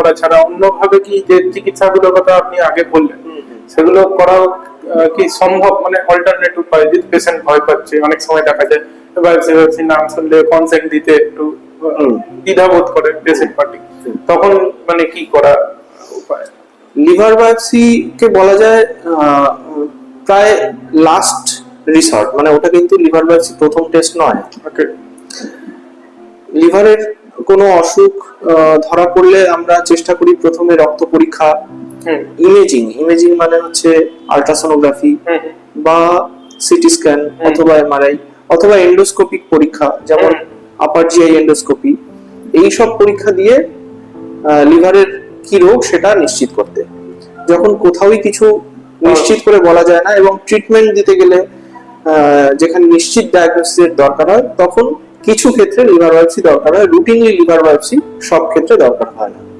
করা ছাড়া অন্যভাবে কি যে চিকিৎসাগুলোর কথা আপনি আগে বললেন সেগুলো করা কি সম্ভব? মানে অল্টারনেট উপায় যদি পেশেন্ট ভয় পাচ্ছে অনেক সময় দেখা যায় বায়োপসি বায়োপসি নাম শুনলে কনসেন্ট দিতে একটু দ্বিধাবোধ করে পেশেন্ট পার্টি তখন মানে কি করা উপায়? লিভার বায়োপসি কে বলা যায় প্রায় লাস্ট রিসর্ট মানে ওটা কিন্তু লিভার বায়োপসি প্রথম টেস্ট নয়। লিভারের কোনো অসুখ ধরা পড়লে আমরা চেষ্টা করি প্রথমে রক্ত পরীক্ষা ইমেজিং ইমেজিং মানে হচ্ছে আল্ট্রাসোনোগ্রাফি বা সিটি স্ক্যান অথবা এমআরআই অথবা এন্ডোস্কোপিক পরীক্ষা যেমন। আপার জিআই এন্ডোস্কোপি এই সব পরীক্ষা দিয়ে লিভারের কি রোগ সেটা নিশ্চিত করতে। যখন কোথাওই কিছু নিশ্চিত করে বলা যায় না এবং ট্রিটমেন্ট দিতে গেলে যেখানে নিশ্চিত ডায়াগনোসিসের দরকার হয় তখন কিছু ক্ষেত্রে লিভার বায়োপসি দরকার হয় রুটিনলি লিভার বায়োপসি সব ক্ষেত্রে দরকার হয় না।